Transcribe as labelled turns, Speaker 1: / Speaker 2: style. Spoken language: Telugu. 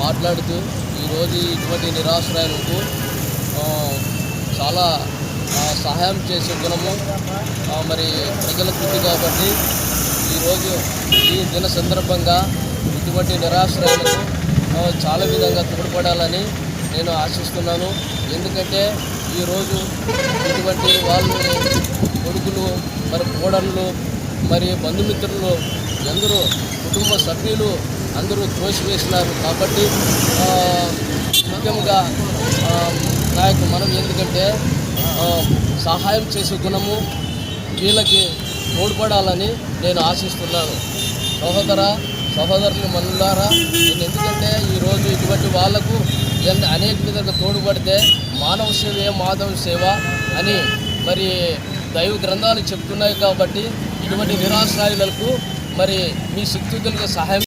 Speaker 1: మాట్లాడుతూ ఈరోజు ఇటువంటి నిరాశ్రయాలకు చాలా సహాయం చేసే గుణము మరి ప్రజలకు ఉంది కాబట్టి ఈరోజు ఈ దిన సందర్భంగా ఇటువంటి నిరాశ్రయాలకు చాలా విధంగా తోడ్పడాలని నేను ఆశిస్తున్నాను. ఎందుకంటే ఈరోజు ఇటువంటి వాళ్ళు కొడుకులు మరి కోడళ్ళు మరి బంధుమిత్రులు ఎందరో కుటుంబ సభ్యులు అందరూ త్రోసివేసినారు కాబట్టి ముఖ్యంగా నాయకు నా యొక్క మనం ఎందుకంటే సహాయం చేసే గుణము వీళ్ళకి తోడ్పడాలని నేను ఆశిస్తున్నాను. సహోదర సహోదరులు మనులారా నేను ఎందుకంటే ఈరోజు ఇటువంటి వాళ్ళకు ఎంత అనేక విధంగా తోడ్పడితే మానవ సేవే మాధవ సేవ అని మరి దైవ గ్రంథాలు చెప్తున్నాయి కాబట్టి ఇటువంటి నిరాశ్రాయులకు మరి మీ శక్తితులకు సహాయం